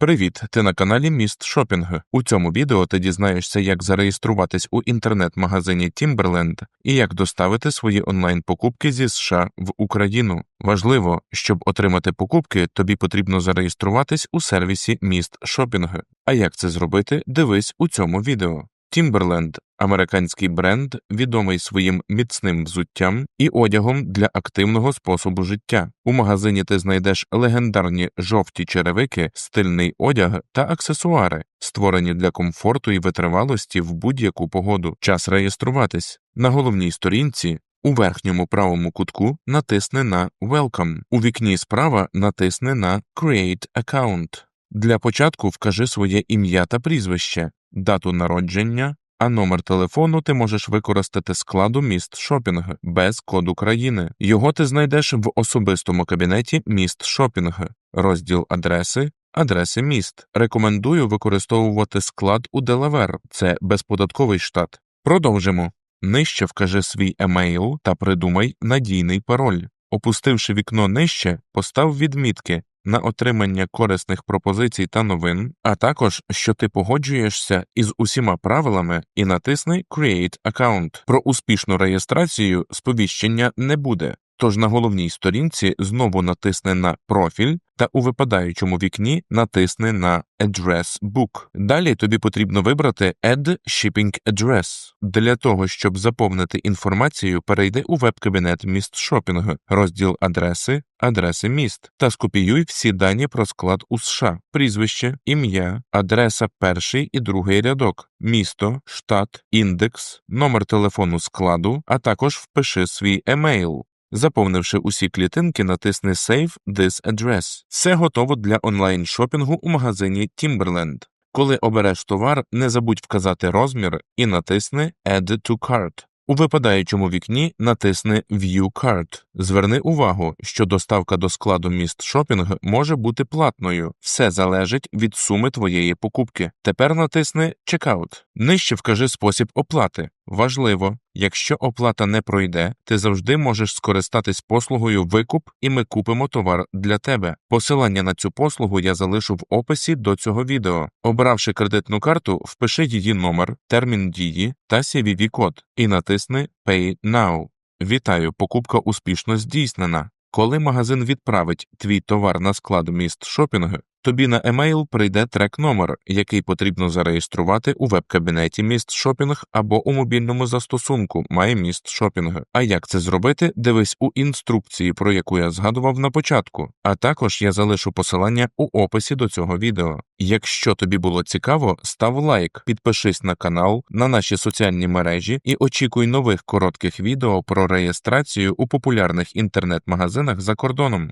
Привіт! Ти на каналі Міст Шопінг. У цьому відео ти дізнаєшся, як зареєструватись у інтернет-магазині Timberland і як доставити свої онлайн-покупки зі США в Україну. Важливо, щоб отримати покупки, тобі потрібно зареєструватись у сервісі Міст Шопінг. А як це зробити, дивись у цьому відео. Timberland – американський бренд, відомий своїм міцним взуттям і одягом для активного способу життя. У магазині ти знайдеш легендарні жовті черевики, стильний одяг та аксесуари, створені для комфорту і витривалості в будь-яку погоду. Час реєструватись на головній сторінці. У верхньому правому кутку натисни на Welcome. У вікні справа натисни на Create Account. Для початку вкажи своє ім'я та прізвище, дату народження, а номер телефону ти можеш використати складу міст шопінг без коду країни. Його ти знайдеш в особистому кабінеті міст шопінг, розділ адреси. Адреси міст. Рекомендую використовувати склад у Делавер, це безподатковий штат. Продовжимо. Нижче вкажи свій емейл та придумай надійний пароль. Опустивши вікно нижче, постав відмітки на отримання корисних пропозицій та новин, а також що ти погоджуєшся із усіма правилами і натисни Create Account. Про успішну реєстрацію сповіщення не буде. Тож на головній сторінці знову натисни на профіль та у випадаючому вікні натисни на Address Book. Далі тобі потрібно вибрати Add Shipping Address. Для того, щоб заповнити інформацію, перейди у веб-кабінет міст шопінг, розділ адреси, адреси міст та скопіюй всі дані про склад у США, прізвище, ім'я, адреса перший і другий рядок, місто, штат, індекс, номер телефону складу, а також впиши свій емейл. Заповнивши усі клітинки, натисни Save this address. Все готово для онлайн-шопінгу у магазині Timberland. Коли обереш товар, не забудь вказати розмір і натисни Add to cart. У випадаючому вікні натисни View Cart. Зверни увагу, що доставка до складу міст шопінг може бути платною. Все залежить від суми твоєї покупки. Тепер натисни Checkout. Нижче вкажи спосіб оплати. Важливо, якщо оплата не пройде, ти завжди можеш скористатись послугою Викуп, і ми купимо товар для тебе. Посилання на цю послугу я залишу в описі до цього відео. Обравши кредитну карту, впиши її номер, термін дії та cvv код і натисни Pay Now. Вітаю, покупка успішно здійснена. Коли магазин відправить твій товар на склад міст шопінг, тобі на емейл прийде трек-номер, який потрібно зареєструвати у веб-кабінеті міст шопінг або у мобільному застосунку MyMist Shopping. А як це зробити, дивись у інструкції, про яку я згадував на початку, а також я залишу посилання у описі до цього відео. Якщо тобі було цікаво, став лайк, підпишись на канал, на наші соціальні мережі і очікуй нових коротких відео про реєстрацію у популярних інтернет-магазинах за кордоном.